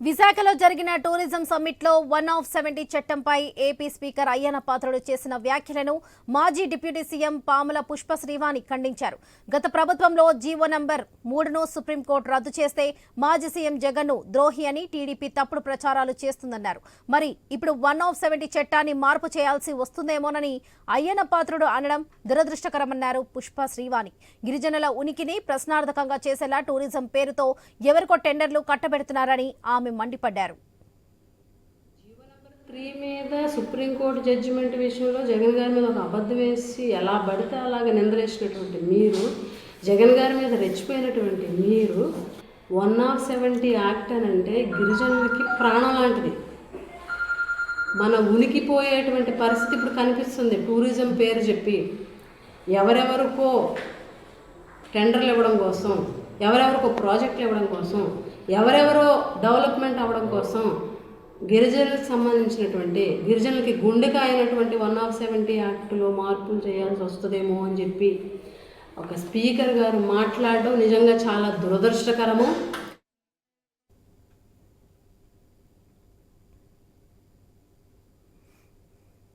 విశాఖలో జరిగిన టూరిజం సమ్మిట్లో వన్ ఆఫ్ సెవెంటీ చట్టంపై ఏపీ స్పీకర్ అయ్యన్న పాత్రుడు చేసిన వ్యాఖ్యలను మాజీ డిప్యూటీ సీఎం పాముల పుష్ప శ్రీవాణి ఖండించారు. గత ప్రభుత్వంలో జీవో నంబర్ మూడును సుప్రీంకోర్టు రద్దు చేస్తే మాజీ సీఎం జగన్ను ద్రోహి అని టీడీపీ తప్పుడు ప్రచారాలు చేస్తుందన్నారు. మరి ఇప్పుడు వన్ ఆఫ్ సెవెంటీ చట్టాన్ని మార్పు చేయాల్సి వస్తుందేమోనని అయ్యన్న పాత్రుడు అనడం దురదృష్టకరమన్నారు పుష్ప శ్రీవాణి. గిరిజనుల ఉనికిని ప్రశ్నార్థకంగా చేసేలా టూరిజం పేరుతో ఎవరికో టెండర్లు కట్టబెడుతున్నారని ఆమె మండిపడ్డారు. స్త్రీ మీద సుప్రీంకోర్టు జడ్జిమెంట్ విషయంలో జగన్ గారి మీద ఒక అబద్ధం వేసి ఎలా పడితే అలాగ నిందలేసినటువంటి మీరు జగన్ గారి మీద రెచ్చిపోయినటువంటి మీరు వన్ ఆఫ్ సెవెంటీ యాక్ట్ అని అంటే గిరిజనులకి ప్రాణం లాంటిది. మన ఉనికిపోయేటువంటి పరిస్థితి ఇప్పుడు కనిపిస్తుంది టూరిజం పేరు చెప్పి. ఎవరెవరికో టెండర్లు ఇవ్వడం కోసం ఎవరెవరికి ప్రాజెక్టులు ఇవ్వడం కోసం ఎవరెవరో డెవలప్మెంట్ అవ్వడం కోసం గిరిజనులకు సంబంధించినటువంటి గిరిజనులకి గుండెగా అయినటువంటి వన్ ఆఫ్ సెవెంటీ యాక్ట్లో మార్పులు చేయాల్సి వస్తుందేమో అని చెప్పి ఒక స్పీకర్ గారు మాట్లాడడం నిజంగా చాలా దురదృష్టకరము.